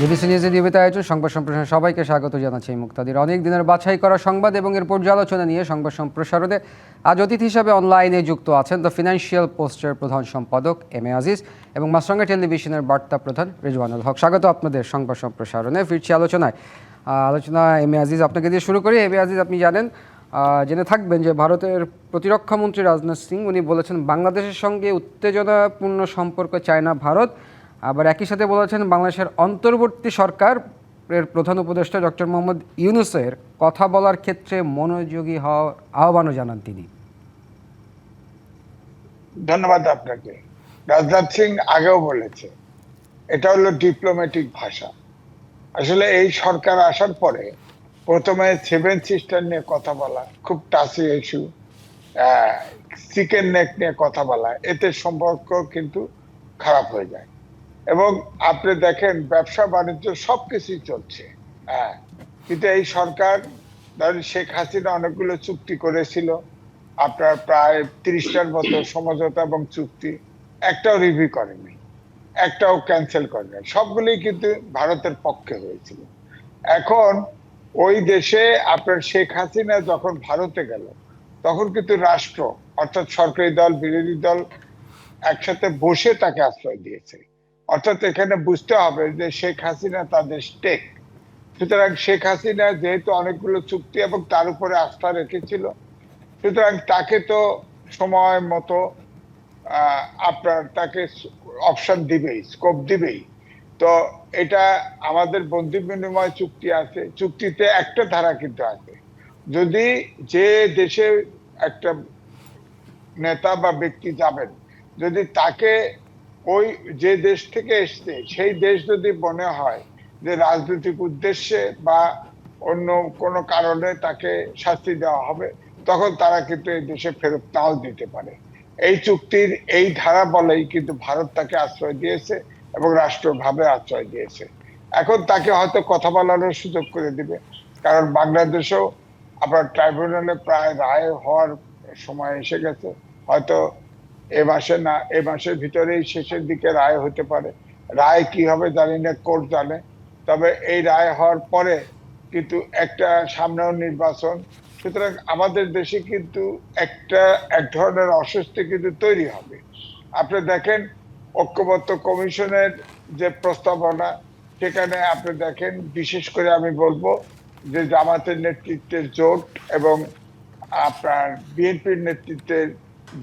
DBC নিউজের নিয়মিত আয়োজন, সংবাদ সম্প্রসারণ সবাইকে স্বাগত জানাচ্ছি মুক্তাদির। অনেক দিনের বাছাই করা সংবাদ এবং এর পর্যালোচনা নিয়ে সংবাদ সম্প্রসারণে আজ অতিথি হিসাবে অনলাইনে যুক্ত আছেন দ্য ফিনান্সিয়াল পোস্টের প্রধান সম্পাদক এম এ আজিজ এবং মাসরঙ্গা টেলিভিশনের বার্তা প্রধান রেজওয়ানুল হক। স্বাগত আপনাদের সংবাদ সম্প্রসারণে, ফিরছি আলোচনায়। আলোচনা এম এ আজিজ আপনাকে দিয়ে শুরু করি। এম এ আজিজ আপনি জানেন জেনে থাকবেন যে ভারতের প্রতিরক্ষা মন্ত্রী রাজনাথ সিং, উনি বলেছেন, বাংলাদেশের সঙ্গে উত্তেজনাপূর্ণ সম্পর্ক চায় না ভারত আবার একই সাথে বলেছেন বাংলাদেশের অন্তর্বর্তী সরকার এর প্রধান উপদেষ্টা ডক্টর মোহাম্মদ ইউনুসের কথা বলার ক্ষেত্রে মনোযোগী হওয়ার আহ্বানও জানান তিনি। ধন্যবাদ আপনাকে। রাজনাথ সিং আগেও বলেছে, এটা হলো ডিপ্লোম্যাটিক ভাষা। আসলে এই সরকার আসার পরে প্রথমে সেভেন সিস্টার নিয়ে কথা বলা, খুব টাসি ইস্যু চিকেন নেক নিয়ে কথা বলা, এতে সম্পর্ক কিন্তু খারাপ হয়ে যায়। এবং আপনি দেখেন ব্যবসা বাণিজ্য সবকিছুই চলছে। হ্যাঁ কিন্তু এই সরকার শেখ হাসিনা অনেকগুলো চুক্তি করেছিল, আপনার প্রায় তিরিশটার মতো সমঝোতা এবং চুক্তি, একটাও রিভিউ করেনি, একটাও ক্যান্সেল করেনি, সবগুলোই কিন্তু ভারতের পক্ষে হয়েছিল। এখন ওই দেশে আপনার শেখ হাসিনা যখন ভারতে গেল, তখন কিন্তু রাষ্ট্র, অর্থাৎ সরকারি দল, বিরোধী দল একসাথে বসে তাকে আশ্রয় দিয়েছে। অর্থাৎ এখানে বুঝতে হবে যে শেখ হাসিনা তাদের স্টেক সুতরাং শেখ হাসিনা যেহেতু অনেকগুলো চুক্তি এবং তার উপরে আস্থা রেখেছিল, সুতরাং তাকে তো সময় মতো আপনার তাকে অপশন দিবেই স্কোপ দিবেই। তো এটা আমাদের বন্ধু বিনিময় চুক্তি আছে, চুক্তিতে একটা ধারা কিন্তু আছে। যদি যে দেশে একটা নেতা বা ব্যক্তি যাবেন, যদি তাকে ওই যে দেশ থেকে এসছে, সেই দেশ যদি মনে হয় যে রাজনৈতিক উদ্দেশ্যে বা অন্য কোনো কারণে তাকে শাস্তি দেওয়া হবে, তখন তারা কিন্তু এই দেশে ফেরত নাও দিতে পারে। এই চুক্তির এই ধারা বলেই কিন্তু ভারত তাকে আশ্রয় দিয়েছে এবং রাষ্ট্রভাবে আশ্রয় দিয়েছে। এখন তাকে হয়তো কথা বলানোর সুযোগ করে দিবে, কারণ বাংলাদেশেও আপনার ট্রাইব্যুনালে প্রায় রায় হওয়ার সময় এসে গেছে। হয়তো এ মাসে না, এ মাসের ভিতরেই শেষের দিকে রায় হতে পারে। রায় কি হবে জানি না, কোর্ট জানে। তবে এই রায় হওয়ার পরে কিন্তু একটা সামনেও নির্বাচন। সুতরাং আমাদের দেশে কিন্তু একটা, এক ধরনের অস্বস্তি কিন্তু তৈরি হবে। আপনি দেখেন, ঐক্যবদ্ধ কমিশনের যে প্রস্তাবনা, সেখানে আপনি দেখেন, বিশেষ করে আমি বলব যে জামাতের নেতৃত্বের জোট এবং আপনার বিএনপির নেতৃত্বের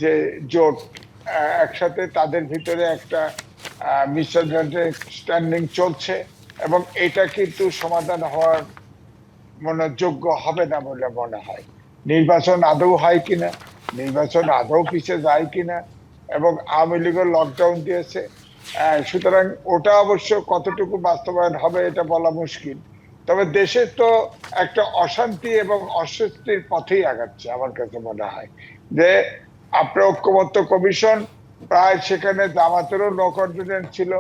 যে জোট একসাথে তাদের ভিতরে একটা মিসআন্ডারস্ট্যান্ডিং চলছে এবং এটা কিন্তু সমাধান হওয়ার মনে যোগ্য হবে না বলে মনে হয়। নির্বাচন আদৌ হয় কিনা, নির্বাচন আদৌ পিছিয়ে যায় কিনা এবং আওয়ামী লীগের লকডাউন দিয়েছে সুতরাং ওটা অবশ্য কতটুকু বাস্তবায়ন হবে এটা বলা মুশকিল। তবে দেশে তো একটা অশান্তি এবং অস্বস্তির পথেই আগাচ্ছে আমার কাছে মনে হয় যে আপনার ঐক্যবদ্ধ কমিশন প্রায় সেখানে জামাতেরও নো কনফিডেন্স ছিল।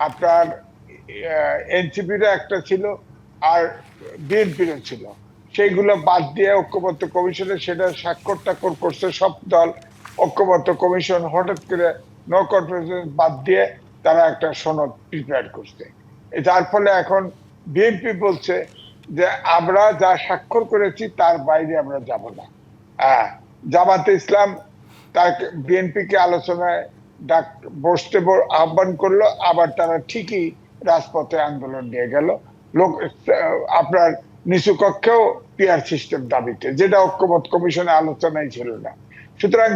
আপনার এনসিপিরও একটা ছিল আর বিএনপিরও ছিল। সেইগুলো বাদ দিয়ে ঐক্যবদ্ধ কমিশনে সেটা স্বাক্ষর টাক্ষর করছে সব দল। ঐক্যবদ্ধ কমিশন হঠাৎ করে নো কনফিডেন্স বাদ দিয়ে তারা একটা সনদ প্রিপেয়ার করছে। যার ফলে এখন বিএনপি বলছে যে আমরা যা স্বাক্ষর করেছি তার বাইরে আমরা যাব না। হ্যাঁ জামাতে ইসলাম তাকে বিএনপি কে আলোচনায় ডাক, বসতে আহ্বান করল, আবার তারা ঠিকই রাজপথে আন্দোলন নিয়ে গেল। লোক, আপনার নিচু কক্ষেও পিয়ার সিস্টেম দাবিতে, যেটা ঐক্যমত কমিশনে আলোচনায় ছিল না। সুতরাং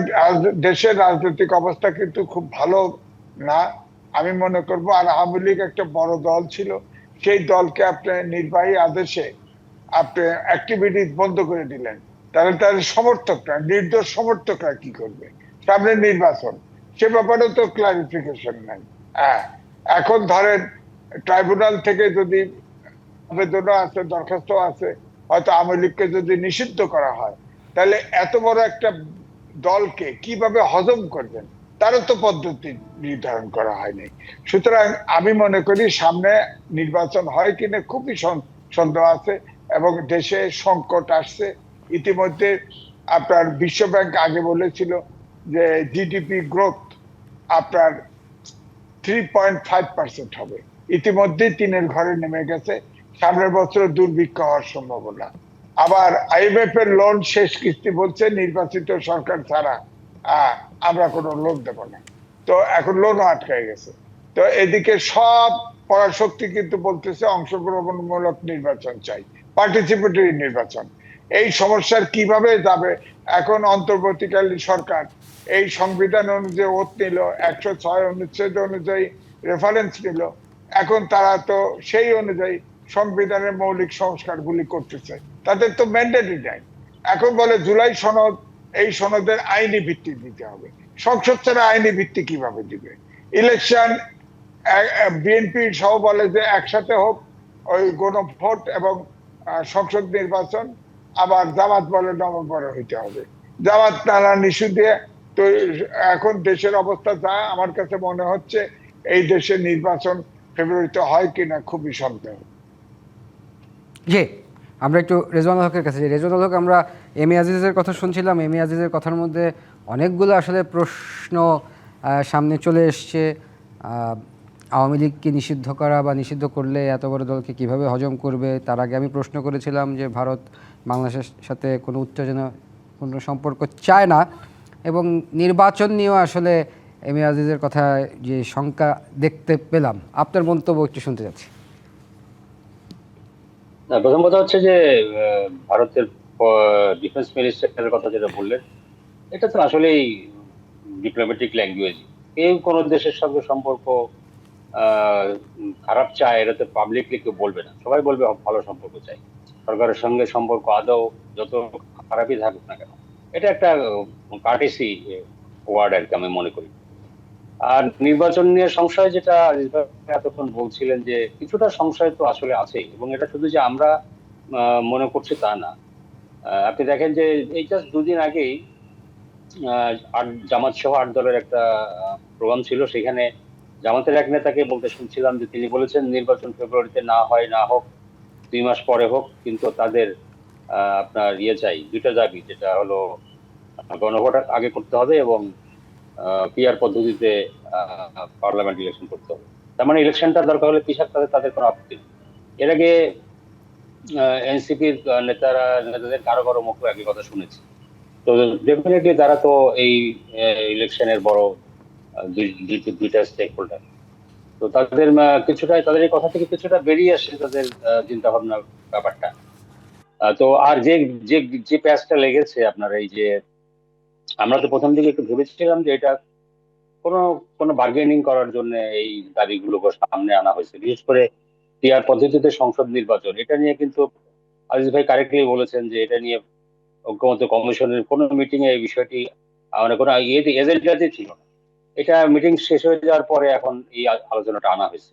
দেশের রাজনৈতিক অবস্থা কিন্তু খুব ভালো না। আমি মনে করব, আর আওয়ামী লীগ একটা বড় দল ছিল, সেই দলকে আপনি নির্বাহী আদেশে আপনি অ্যাক্টিভিটি বন্ধ করে দিলেন। তাহলে তার সমর্থকরা, নির্দোষ সমর্থকরা কি করবে? সামনে নির্বাচন, সে ব্যাপারে তো ক্লারিফিকেশন নাই। হ্যাঁ এখন ধরেন ট্রাইব্যুনাল থেকে যদি আবেদনও আছে দরখাস্ত আছে, হয়তো আওয়ামী লীগকে যদি নিষিদ্ধ করা হয়, তাহলে এত বড় একটা দলকে কীভাবে হজম করবেন? তারও তো পদ্ধতি নির্ধারণ করা হয়নি। সুতরাং আমি মনে করি সামনে নির্বাচন হয় কিনা খুবই সন- সন্দেহ আছে এবং দেশে সংকট আসছে। ইতিমধ্যে আপনার বিশ্বব্যাংক আগে বলেছিল যে জিডিপি গ্রোথ আপনার থ্রি পয়েন্ট ফাইভ পার্সেন্ট হবে। ইতিমধ্যেই তিনের ঘরে নেমে গেছে। সামনের বছর দুর্ভিক্ষ হওয়ার সম্ভাবনা। আবার আইএমএফ এর লোন শেষ কিস্তি বলছে, নির্বাচিত সরকার ছাড়া আমরা কোনো লোন দেব না। তো এখন লোনও আটকায় গেছে। তো এদিকে সব পরাশক্তি কিন্তু বলতেছে অংশগ্রহণমূলক নির্বাচন চাই পার্টিসিপেটরি নির্বাচন। এই সমস্যার কীভাবে যাবে? এখন অন্তর্বর্তীকালীন সরকার এই সংবিধান অনুযায়ী ওত নিল, একশো ছয় অনুচ্ছেদ অনুযায়ী রেফারেন্স নিল। এখন তারা তো সেই অনুযায়ী সংবিধানের মৌলিক সংস্কারগুলি করতেছে। তাদের তো ম্যান্ডেটই নাই এখন বলে জুলাই সনদ, এই সনদের আইনি ভিত্তি দিতে হবে। সংসদ ছাড়া আইনি ভিত্তি কীভাবে দিবে? ইলেকশন বিএনপি সহ বলে যে একসাথে হোক, ওই গণভোট এবং সংসদ নির্বাচন আবার জামাত বলে নভেম্বরে হইতে হবে। জামাত নিশু দিয়ে তো এখন দেশের অবস্থা যা, আমার কাছে মনে হচ্ছে এই দেশে নির্বাচন ফেব্রুয়ারিতে হয় কিনা খুবই সন্দেহ। জি, আমরা একটু রেজওয়ান হকের কাছে রেজওয়ান হক, আমরা এম এ আজিজের কথা শুনছিলাম। এম এ আজিজের কথার মধ্যে অনেকগুলো আসলে প্রশ্ন সামনে চলে এসছে। আওয়ামী লীগকে নিষিদ্ধ করা বা নিষিদ্ধ করলে এত বড় দলকে কীভাবে হজম করবে, তার আগে আমি প্রশ্ন করেছিলাম যে ভারত বাংলাদেশের সাথে কোনো উত্তেজনা কোনো সম্পর্ক চায় না এবং নির্বাচন নিয়েও আসলে এম আজিজের কথা যে শঙ্কা দেখতে পেলাম। আপনার মন্তব্য একটু শুনতে চাচ্ছি। প্রথম কথা হচ্ছে যে ভারতের ডিফেন্স মিনিস্টারের কথা যেটা বললেন, এটা তো আসলেই ডিপ্লোম্যাটিক ল্যাঙ্গুয়েজ কেউ কোনো দেশের সঙ্গে সম্পর্ক খারাপ চায় এটা তো পাবলিকলি কেউ বলবে না। সবাই বলবে ভালো সম্পর্ক চাই। সরকারের সঙ্গে সম্পর্ক আদৌ যত খারাপই থাকুক না কেন। এটা একটা কার্টেসি ওয়ার্ড আর কি আমি মনে করি। আর নির্বাচন নিয়ে সংশয় যেটা এতক্ষণ বলছিলেন যে কিছুটা সংশয় তো আসলে আছেই এবং এটা শুধু যে আমরা মনে করছি তা না। আপনি দেখেন যে এই জাস্ট দুদিন আগেই আট, জামাত সহ আট দলের একটা প্রোগ্রাম ছিল। সেখানে জামাতের এক নেতাকে বলতে শুনছিলাম যে তিনি বলেছেন নির্বাচন ফেব্রুয়ারিতে না হয়, না হোক দুই মাস পরে হোক, কিন্তু তাদের আপনার ইয়ে চাই, দুইটা দাবি, যেটা হলো গণভোট আগে করতে হবে এবং পিআর পদ্ধতিতে পার্লামেন্ট ইলেকশন করতে হবে। তার মানে ইলেকশনটা দরকার হলে পিছাক তাদের তাদের কোনো আপত্তি এর আগে এনসিপির নেতারা, নেতাদের কারও কারও মুখে একই কথা শুনেছি। তো ডেফিনেটলি তারা তো এই ইলেকশনের বড় দুইটা স্টেক হোল্ডার তো তাদের কিছুটা, তাদের এই কথা থেকে কিছুটা বেরিয়ে আসে তাদের চিন্তা ভাবনার ব্যাপারটা। তো আর যে যে যে প্যাচটা লেগেছে আপনার এই যে, আমরা তো প্রথম দিকে একটু ভেবেছিলাম যে এটা কোনো কোনো বার্গেনিং করার জন্য এই দাবিগুলো সামনে আনা হয়েছে। বিশেষ করে টিআর পদ্ধতিতে সংসদ নির্বাচন, এটা নিয়ে কিন্তু আজিজ ভাই কারেক্টলি বলেছেন যে এটা নিয়ে ঐক্যমত কমিশনের কোনো মিটিংয়ে এই বিষয়টি মানে কোনো এজেন্ডাতে ছিল না। এটা মিটিং শেষ হয়ে যাওয়ার পরে এখন এই আলোচনাটা আনা হয়েছে।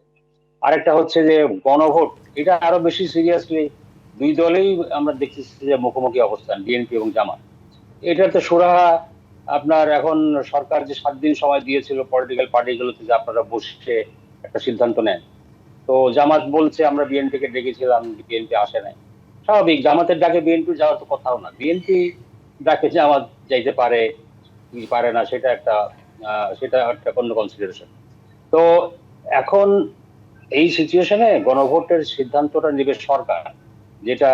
আরেকটা হচ্ছে যে গণভোট, এটা আরও বেশি সিরিয়াসলি দুই দলেই আমরা দেখতেছি যে মুখোমুখি অবস্থান বিএনপি এবং জামাত। এটা তো সুরাহা, আপনার এখন সরকার যে সাত দিন সময় দিয়েছিল পলিটিক্যাল পার্টিগুলোতে যে আপনারা বসে একটা সিদ্ধান্ত নেন। তো জামাত বলছে, আমরা বিএনপি কে ডেকেছিলাম বিএনপি আসে নাই। স্বাভাবিক, জামাতের ডাকে বিএনপি যাওয়ার তো কথাও না। বিএনপি ডাকে জামাত যাইতে পারে, কি পারে না, সেটা একটা সেটা একটা অন্য কনসিডারেশন তো এখন এই সিচুয়েশনে গণভোটের সিদ্ধান্তটা নেবে সরকার, যেটা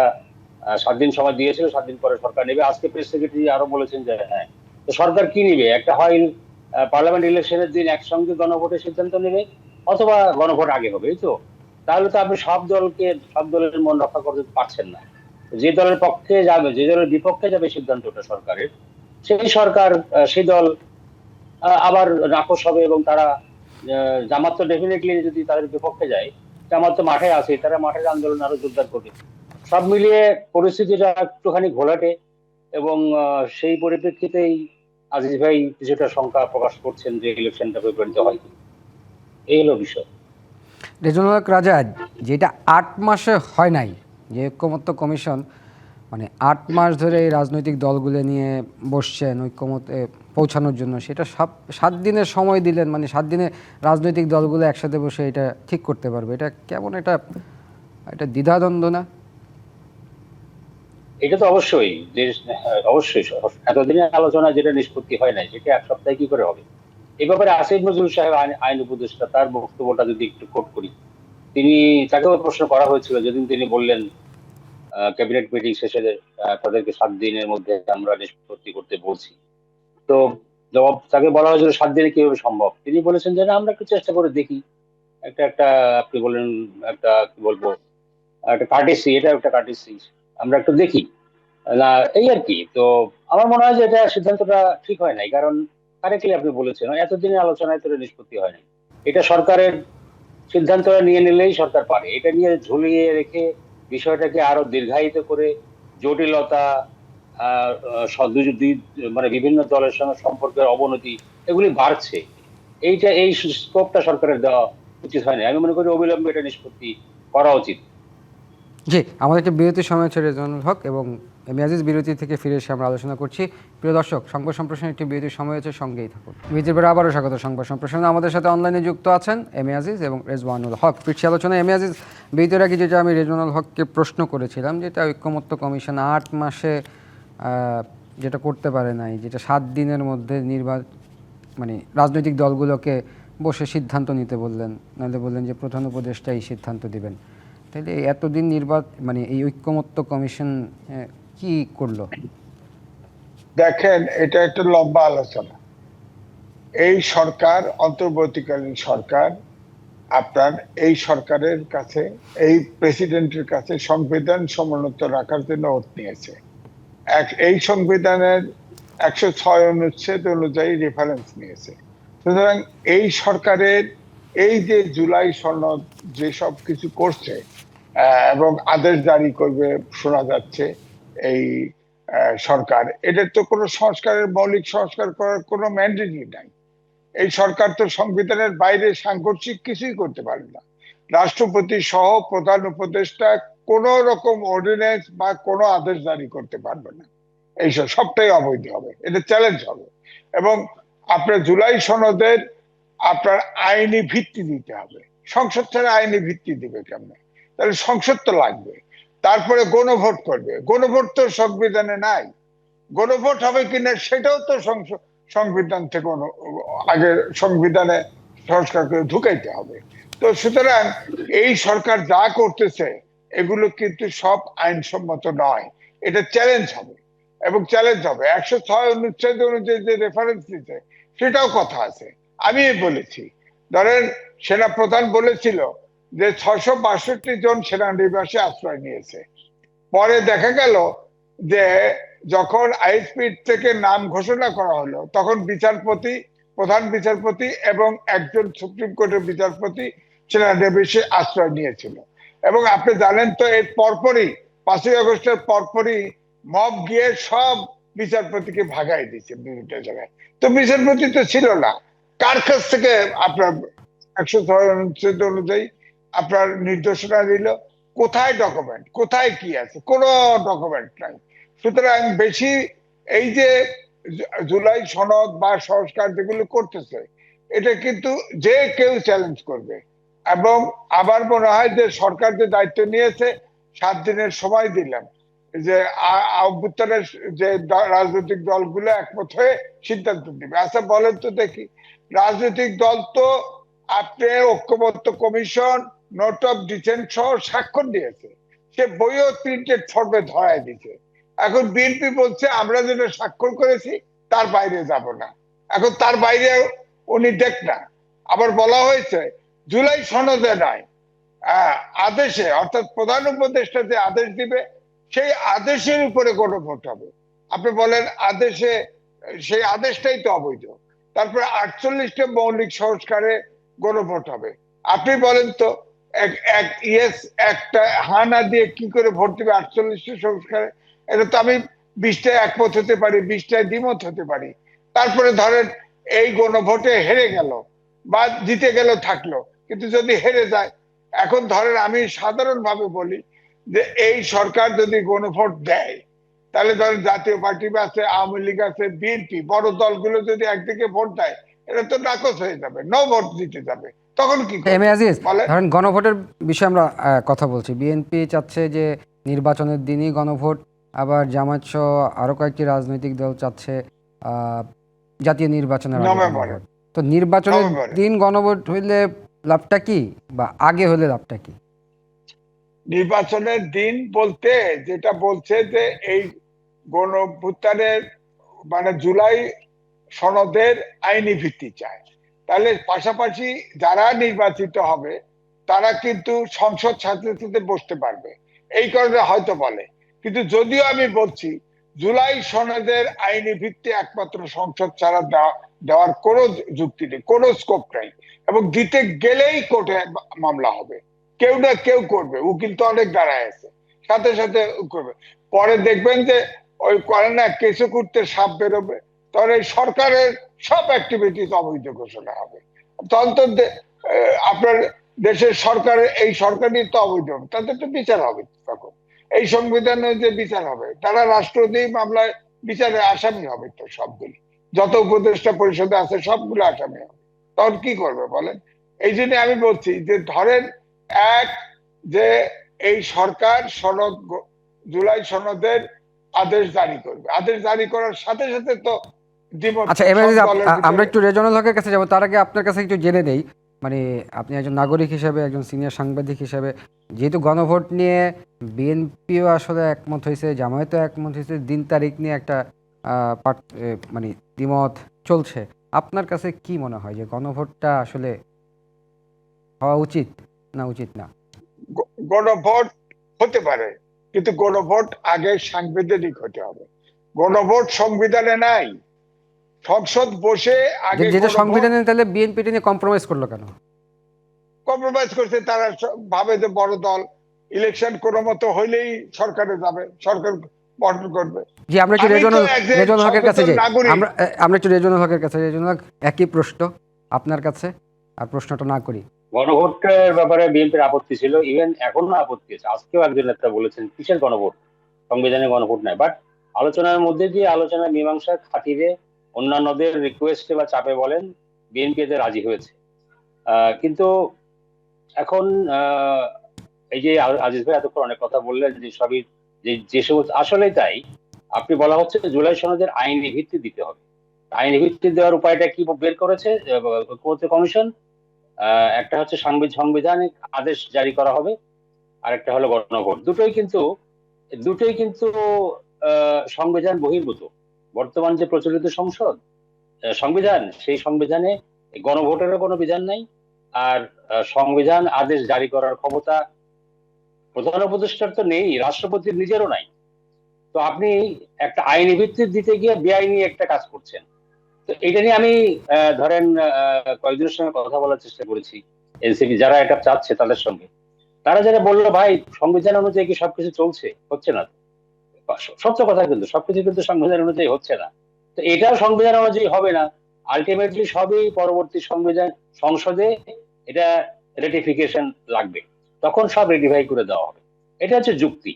সাত দিন সময় দিয়েছিল, সাত দিন পরে সরকার নেবে। আজকে প্রেস সেক্রেটারি আরও বলেছেন যে হ্যাঁ তো সরকার কি নিবে? একটা হয় পার্লামেন্ট ইলেকশনের দিন একসঙ্গে গণভোটের সিদ্ধান্ত নেবে, অথবা গণভোট আগে হবে, এই তো? তাহলে তো আপনি সব দলকে, সব দলের মন রক্ষা করতে পারছেন না। যে দলের পক্ষে যাবে, যে দলের বিপক্ষে যাবে সিদ্ধান্তটা সরকারের, সেই সরকার সেই দল আবার নাকচ হবে এবং তারা জামাত তো ডেফিনেটলি যদি তাদের বিপক্ষে যায়, জামাত তো মাঠে আছে, তারা মাঠের আন্দোলন আরও জোরদার করবে সব মিলিয়ে পরিস্থিতিটা একটুখানি ঘোলাটে এবং সেই পরিপ্রেক্ষিতেই আজিজ ভাই কিছুটা শঙ্কা প্রকাশ করছেন যে ইলেকশনটা ফেব্রুয়ারিতে হয়। এই হলো বিষয় রেজনুল রাজা, যেটা আট মাসে হয় নাই, যে ঐক্যমত্য কমিশন মানে আট মাস ধরে এই রাজনৈতিক দলগুলো নিয়ে বসছেন, ঐক্যমতে পৌঁছানোর জন্য। সেটা সাত সাত দিনের সময় দিলেন মানে সাত দিনে রাজনৈতিক দলগুলো একসাথে বসে এটা ঠিক করতে পারবে। এটা কেমন এটা এটা দ্বিধাদ্বন্দ্ব না এটা তো অবশ্যই অবশ্যই, এতদিনের আলোচনা যেটা নিষ্পত্তি হয় নাই, সেটা এক সপ্তাহে কি করে হবে? এ ব্যাপারে আসিফ নজরুল সাহেব আইন উপদেষ্টা, তার বক্তব্যটা যদি একটু কোট করি, তিনি তাকেও প্রশ্ন করা হয়েছিল, যেদিন তিনি বললেন ক্যাবিনেট মিটিং শেষে তাদেরকে সাত দিনের মধ্যে আমরা নিষ্পত্তি করতে বলছি। তো জবাব তাকে বলা হয়েছিল সাত দিনে কীভাবে সম্ভব? তিনি বলেছেন যে আমরা একটু চেষ্টা করে দেখি। একটা একটা আপনি বললেন একটা কি বলব, একটা কার্টেসি এটা একটা কার্টেসি আমরা একটু দেখি। না, এই আর কি। তো আমার মনে হয় যে, এটা সিদ্ধান্তটা ঠিক হয় নাই। কারণ কারেক্টলি আপনি বলেছেন, এতদিনের আলোচনায় তো নিষ্পত্তি হয় নাই। এটা সরকারের সিদ্ধান্তটা নিয়ে নিলেই সরকার পারে। এটা নিয়ে ঝুলিয়ে রেখে বিষয়টাকে আরও দীর্ঘায়িত করে জটিলতা মানে বিভিন্ন দলের সঙ্গে সম্পর্কের অবনতি, এগুলি বাড়ছে। এইটা, এই স্কোপটা সরকারের দেওয়া উচিত হয়নি। আমি মনে করি অবিলম্বে এটা নিষ্পত্তি করা উচিত। জি আমাদের একটা বিরতির সময় ছেড়ে জন হক এবং এম আজিজ বিরতি থেকে ফিরে এসে আমরা আলোচনা করছি। প্রিয় দর্শক, সংবাদ সম্প্রসারণ একটি বিরতির সময় হচ্ছে সঙ্গেই থাকুন। বিরতির পরে আবারও স্বাগত সংবাদ সম্প্রসারণে। আমাদের সাথে অনলাইনে যুক্ত আছেন এম আজিজ এবং রেজওয়ানুল হক। ফিরছি আলোচনায়। এম আজিজ, বিরতির আগে যেটা আমি রেজওয়ানুল হককে প্রশ্ন করেছিলাম, যেটা ঐক্যমত্য কমিশন আট মাসে যেটা করতে পারে নাই, যেটা সাত দিনের মধ্যে নির্বাচন মানে রাজনৈতিক দলগুলোকে বসে সিদ্ধান্ত নিতে বললেন, নাহলে বললেন যে প্রধান উপদেষ্টা এই সিদ্ধান্ত দিবেন। তাহলে এতদিন নির্বাচন মানে এই ঐক্যমত্য কমিশন কি করল? দেখেন, এটা একটা লম্বা আলোচনা। এই সরকার, অন্তর্বর্তীকালীন সরকার, আপনার এই সরকারের কাছে, এই প্রেসিডেন্টের কাছে সংবিধান সমুন্নত রাখার জন্য ওত নিয়েছে। এই সংবিধানের একশো ছয় অনুচ্ছেদ অনুযায়ী রেফারেন্স নিয়েছে। সুতরাং এই সরকারের এই যে জুলাই সনদ যেসব কিছু করছে এবং আদেশ জারি করবে, শোনা যাচ্ছে এই সরকার। এদের তো কোনো সংস্কারের, মৌলিক সংস্কার করার কোনো ম্যান্ডেটই নাই। এই সরকার তো সংবিধানের বাইরে সাংঘর্ষিক কিছুই করতে পারে না। রাষ্ট্রপতি সহ প্রধান উপদেষ্টা কোন রকম অর্ডিন্যান্স বা কোনো আদেশ জারি করতে পারবে না। এইসব সবটাই অবৈধ হবে। এটা চ্যালেঞ্জ হবে। এবং আপনার জুলাই সনদের আপনার আইনি ভিত্তি দিতে হবে। সংসদ ছাড়া আইনি ভিত্তি দিবে কেমনে? তাহলে সংসদ তো লাগবে। তারপরে গণভোট করবে। গণভোট তো সংবিধানে নাই। গণভোট হবে কিনা সেটাও তো সংবিধান থেকে আগে সংবিধানে সংস্কার করে ঢুকাইতে হবে। তো সুতরাং এই সরকার যা করতেছে, এগুলো কিন্তু সব আইনসম্মত নয়। এটা চ্যালেঞ্জ হবে। এবং চ্যালেঞ্জ হবে। একশো ছয় অনুচ্ছেদ অনুযায়ী যে রেফারেন্স দিতে সেটাও কথা আছে। আমি বলেছি। ধরেন সেনা প্রধান বলেছিল যে ছশো বাষট্টি জন সেনানিবাসে আশ্রয় নিয়েছে। পরে দেখা গেল যে যখন আইএসপি থেকে নাম ঘোষণা করা হলো, তখন বিচারপতি, প্রধান বিচারপতি এবং একজন সুপ্রিম কোর্টের বিচারপতি সেনানিবাসে আশ্রয় নিয়েছিল। এবং আপনি জানেন তো, এর পরপরই, পাঁচই আগস্টের পরপরই মব গিয়ে সব বিচারপতিকে ভাগাই দিচ্ছে বিভিন্ন জায়গায়। তো বিচারপতি তো ছিল না। কার কাছ থেকে আপনার একশো ছয় অনুচ্ছেদ অনুযায়ী আপনার নির্দেশনা দিল, কোথায় ডকুমেন্ট কোথায় কি আছে? কোনো ডকুমেন্ট নাই। সুতরাং বেশি এই যে জুলাই সনদ বা সংস্কার যেগুলো করতেছে, এটা কিন্তু যে কেউ চ্যালেঞ্জ করবে। এবং আবার মনে হয় যে সরকার যে দায়িত্ব নিয়েছে, সাত দিনের সময় দিলাম। যে অভ্যুত্থানের যে রাজনৈতিক দলগুলো একমত হয়ে সিদ্ধান্ত দিবে আচ্ছা বলেন তো দেখি। রাজনৈতিক দল তো আপনি ঐক্যবদ্ধ কমিশন নোট অফ ডিসেন্ট সহ স্বাক্ষর দিয়েছে। সে বইও প্রিন্টেড ফর্মে ধরায় দিছে এখন বিএনপি বলছে, আমরা যেটা স্বাক্ষর করেছি, তার বাইরে যাব না। এখন তার বাইরে উনি দেখ না। আবার বলা হয়েছে, জুলাই সনদে নয়। আদেশে, অর্থাৎ প্রধান উপদেষ্টা যে আদেশ দিবে, সেই আদেশের উপরে গণভোট হবে। আপনি বলেন, আদেশে, সেই আদেশটাই তো অবৈধ। তারপরে আটচল্লিশটা মৌলিক সংস্কারে গণভোট হবে। আপনি বলেন তো একটা হা দিয়ে কি করে ভোট দিবে আটচল্লিশটা সংস্কারে। এটা তো আমি বিশটায় একমত হতে পারি, বিশটায় দ্বিমত হতে পারি। তারপরে ধরেন, এই গণভোটে হেরে গেল বা জিতে গেল, থাকল। কিন্তু যদি হেরে যায়, এখন ধরেন আমি সাধারণ ভাবে বলি যে, এই সরকার যদি গণভোট দেয়, তাহলে ধরেন জাতীয় পার্টি আছে, আওয়ামী লীগ আছে, বিএনপি, বড় দলগুলো যদি একদিকে ভোট দেয়, এটা তো নাকচ হয়ে যাবে নো ভোট দিতে যাবে। তখন কি এম আজিজ ধরেন গণভোটের বিষয়ে আমরা কথা বলছি। বিএনপি চাচ্ছে যে নির্বাচনের দিনই গণভোট আবার জামাত সহ আরও কয়েকটি রাজনৈতিক দল চাচ্ছে জাতীয় নির্বাচনের। তো নির্বাচনের দিন গণভোট হইলে লাভটা কি? বা আগে হলে লাভটা কি? নির্বাচনের দিন বলতে যেটা বলছে যে এই গণ মানে জুলাই সনদের আইনি ভিত্তি চায় তাহলে পাশাপাশি যারা নির্বাচিত হবে, তারা কিন্তু সংসদ ছাত্রীতে বসতে পারবে। এই কারণে হয়তো বলে। কিন্তু যদিও আমি বলছি, জুলাই সনদের আইনি ভিত্তি একমাত্র সংসদ ছাড়া দেওয়া, দেওয়ার কোনো যুক্তি নেই, কোনো স্কোপ নাই। এবং দিতে গেলেই কোর্টে মামলা হবে। কেউ না কেউ করবে, উকিল তো অনেক দাঁড়ায় আছে। সাথে সাথে করবে। পরে দেখবেন যে ওই করে না কেসে করতে সাপ বেরোবে। তখন এই সরকারের সব অ্যাক্টিভিটিস অবৈধ ঘোষণা হবে। তখন আপনার দেশের সরকারের এই সরকারই তো অবৈধ হবে তাদের তো বিচার হবে, তখন। এই সংবিধানে যে বিচার হবে, তারা রাষ্ট্রদ্রোহী মামলায় বিচারে আসামি হবে তো সবগুলি। যত উপদেষ্টা পরিষদে আছে, সবগুলো আসামি হবে। তখন কি করবে বলেন? এই জন্য আমি বলছি যে, ধরেন এক যে এই সরকার সনদ জুলাই সনদের আদেশ জারি করবে। আদেশ জারি করার সাথে সাথে তো আচ্ছা এবার আমরা একটু রেজনাল হকের কাছে যাব তার আগে আপনার কাছে একটু জেনে নেই। মানে আপনি একজন নাগরিক হিসেবে একজন সিনিয়র সাংবাদিক হিসেবে যেহেতু গণভোট নিয়ে বিএনপিও আসলে একমত হয়েছে জামায়াতও একমত হয়েছে দিন তারিখ নিয়ে একটা মানে দ্বিমত চলছে। আপনার কাছে কি মনে হয় যে গণভোটটা আসলে হওয়া উচিত না উচিত না? গণভোট হতে পারে কিন্তু গণভোট আগে সাংবিধানিক হতে হবে। গণভোট সংবিধানে নাই। সংসদ বসে আগে যেটা সংবিধানে তাহলে বিএনপি নিয়ে কম্প্রোমাইজ করল কেন? কম্প্রোমাইজ করছে তারা ভাবে যে বড় দল। ইলেকশন কোনো মতো হইলেই সরকারে যাবে সরকার গঠন করবে। জি আমরা একটু রেজনাল রেজনাল হকের কাছে যাই। আমরা আমরা একটু রেজনাল হকের কাছে রেজনাল হক একই প্রশ্ন আপনার কাছে আর প্রশ্নটা না করি। গণভোটের ব্যাপারে বিএনপির আপত্তি ছিল ইভেন এখনও আপত্তি আছে। আজকেও একজন নেতা বলেছেন কিসের গণভোট? সংবিধানে গণভোট নাই। বাট আলোচনার মধ্যে দিয়ে আলোচনা মীমাংসার খাতিরে অন্যান্যদের রিকোয়েস্টে বা চাপে বলেন বিএনপি এতে রাজি হয়েছে। কিন্তু এখন এই যে আজিজ ভাই এতক্ষণ অনেক কথা বললেন যে সবই যে সমস্ত আসলেই তাই, আপনি বলা হচ্ছে জুলাই সনদের আইনি ভিত্তি দিতে হবে। আইনি ভিত্তি দেওয়ার উপায়টা কি বের করেছে? কমিশন একটা হচ্ছে সাংবিধ- সাংবিধানিক আদেশ জারি করা হবে আর একটা হলো গণভোট। দুটোই কিন্তু দুটোই কিন্তু সংবিধান বহির্ভূত। বর্তমান যে প্রচলিত সংসদ সংবিধান, সেই সংবিধানে গণভোটেরও কোনো বিধান নাই। আর সংবিধান আদেশ জারি করার ক্ষমতা প্রধান উপদেষ্টার তো নেই, রাষ্ট্রপতির নিজেরও নাই। তো আপনি একটা আইনি ভিত্তি দিতে গিয়ে বেআইনি একটা কাজ করছেন। তো এটা নিয়ে আমি ধরেন কয়েকজনের সঙ্গে কথা বলার চেষ্টা করেছি এনসিপি, যারা এটা চাচ্ছে তাদের সঙ্গে। তারা যারা বলল, ভাই, সংবিধান অনুযায়ী কি সবকিছু চলছে? হচ্ছে না সত্য কথা কিন্তু, সবকিছু কিন্তু সংবিধান অনুযায়ী হচ্ছে না। তো এটাও সংবিধান অনুযায়ী হবে না। আলটিমেটলি সবই পরবর্তী সংবিধান সংসদে এটা রেটিফিকেশন লাগবে। তখন সব রেটিফাই করে দেওয়া হবে। এটা হচ্ছে যুক্তি।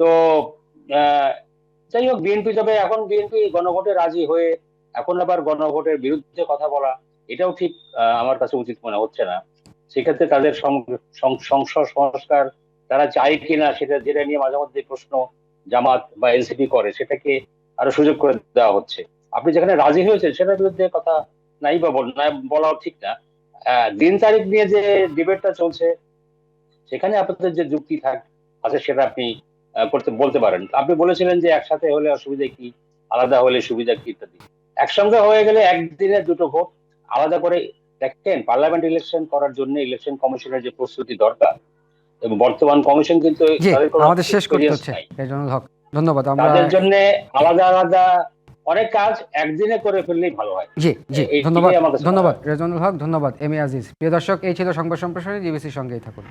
তো যাই হোক বিএনপি তবে এখন বিএনপি গণভোটে রাজি হয়ে এখন আবার গণভোটের বিরুদ্ধে কথা বলা, এটাও ঠিক আমার কাছে উচিত মনে হচ্ছে না। সেক্ষেত্রে তাদের সংসদ সংস্কার তারা চায় কিনা সেটা, যেটা নিয়ে মাঝে মধ্যে প্রশ্ন জামাত বা এনসিপি করে, সেটাকে আরও সুযোগ করে দেওয়া হচ্ছে। আপনি যেখানে রাজি হয়েছেন সেটার বিরুদ্ধে কথা নাই বা বলাও ঠিক না। দিন তারিখ নিয়ে যে ডিবেটটা চলছে, সেখানে আপনাদের যে যুক্তি থাক, আছে সেটা আপনি করতে, বলতে পারেন। আপনি বলেছিলেন যে একসাথে হলে অসুবিধা কি, আলাদা হলে সুবিধা কি ইত্যাদি। একসঙ্গে হয়ে গেলে একদিনে দুটো ভোট, আলাদা করে দেখেন, পার্লামেন্ট ইলেকশন করার জন্য ইলেকশন কমিশনের যে প্রস্তুতি দরকার এবং বর্তমান কমিশন কিন্তু আমাদের শেষ করতে হচ্ছে। রেজনাল হক। ধন্যবাদ আমরা তাদের জন্য আলাদা আলাদা অনেক কাজ একদিনে করে ফেললেই ভালো হয়। জি জি ধন্যবাদ ধন্যবাদ রেজনুল হক ধন্যবাদ এম এ আজিজ। প্রিয় দর্শক এই ছিল সংবাদ সম্প্রসারণ জিবিসির সঙ্গেই থাকুন।